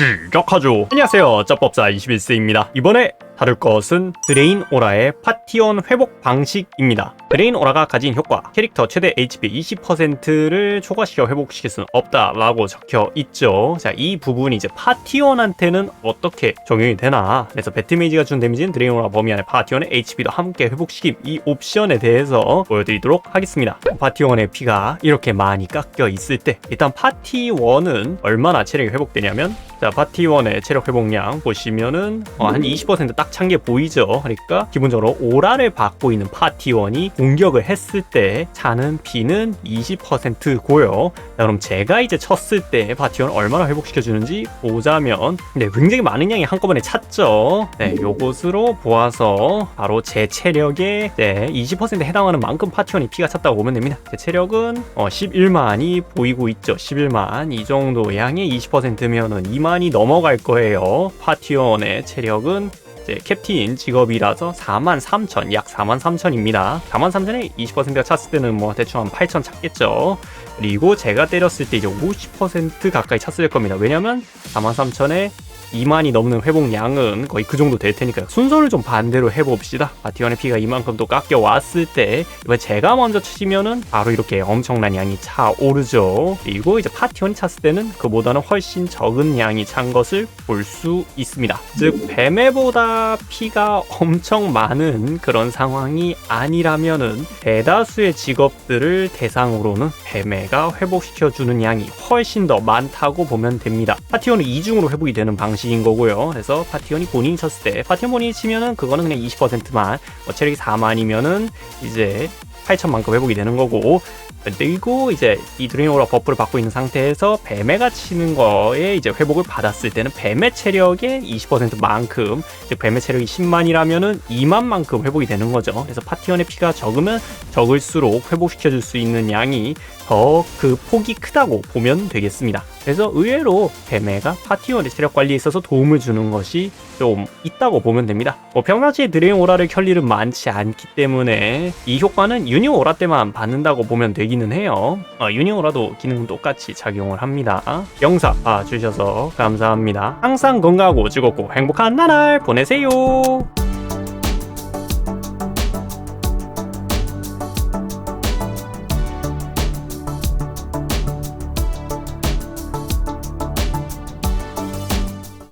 시작하죠. 안녕하세요. 짭법사 21세입니다. 이번에 다룰 것은 드레인 오라의 파티원 회복 방식입니다. 드레인 오라가 가진 효과, 캐릭터 최대 HP 20%를 초과시켜 회복시킬 수는 없다라고 적혀 있죠. 자, 이 부분이 이제 파티원한테는 어떻게 적용이 되나? 그래서 배트메이지가 준 데미지는 드레인 오라 범위 안에 파티원의 HP도 함께 회복시킴 이 옵션에 대해서 보여드리도록 하겠습니다. 파티원의 피가 이렇게 많이 깎여 있을 때 일단 파티원은 얼마나 체력이 회복되냐면 자 파티원의 체력 회복량 보시면은 어, 한 20%딱 찬 게 보이죠? 그러니까 기본적으로 오라를 받고 있는 파티원이 공격을 했을 때 차는 피는 20%고요. 자 그럼 제가 이제 쳤을 때 파티원 얼마나 회복시켜 주는지 보자면 네 굉장히 많은 양이 한꺼번에 찼죠. 네 요것으로 보아서 바로 제 체력의 네, 20%에 해당하는 만큼 파티원이 피가 찼다고 보면 됩니다. 제 체력은 어, 11만이 보이고 있죠. 11만. 이 정도 양의 20%면은 2만이 넘어갈 거예요. 파티원의 체력은 이제 캡틴 직업이라서 4만 3천, 약 4만 3천입니다. 4만 3천에 20%가 찼을 때는 뭐 대충 한 8천 찼겠죠. 그리고 제가 때렸을 때 이제 50% 가까이 찼을 겁니다. 왜냐면 4만 3천에 2만이 넘는 회복량은 거의 그 정도 될 테니까요. 순서를 좀 반대로 해봅시다. 바티원의 피가 이만큼 또 깎여 왔을 때 제가 먼저 치면은 바로 이렇게 엄청난 양이 차오르죠. 그리고 이제 파티원이 찼을 때는 그보다는 훨씬 적은 양이 찬 것을 볼 수 있습니다. 즉 뱀에보다 피가 엄청 많은 그런 상황이 아니라면은 대다수의 직업들을 대상으로는 뱀에가 회복시켜주는 양이 훨씬 더 많다고 보면 됩니다. 파티원은 이중으로 회복이 되는 방식. 방식인 거고요. 그래서 파티원이 본인이 쳤을 때 파티원 본인이 치면은 그거는 그냥 20%만 뭐 체력이 4만이면은 이제 8천만큼 회복이 되는 거고 그리고 이제 이 드레이오라 버프를 받고 있는 상태에서 뱀에가 치는 거에 이제 회복을 받았을 때는 뱀의 체력의 20%만큼 즉 뱀의 체력이 10만이라면은 2만만큼 회복이 되는 거죠. 그래서 파티원의 피가 적으면 적을수록 회복시켜 줄 수 있는 양이 더 그 폭이 크다고 보면 되겠습니다. 그래서 의외로 뱀에가 파티원의 체력 관리에 있어서 도움을 주는 것이 좀 있다고 보면 됩니다. 뭐 평상시에 드레인 오라를 켤 일은 많지 않기 때문에 이 효과는 유니 오라 때만 받는다고 보면 되기는 해요. 어, 유니 오라도 기능은 똑같이 작용을 합니다. 영상 봐주셔서 감사합니다. 항상 건강하고 즐겁고 행복한 나날 보내세요.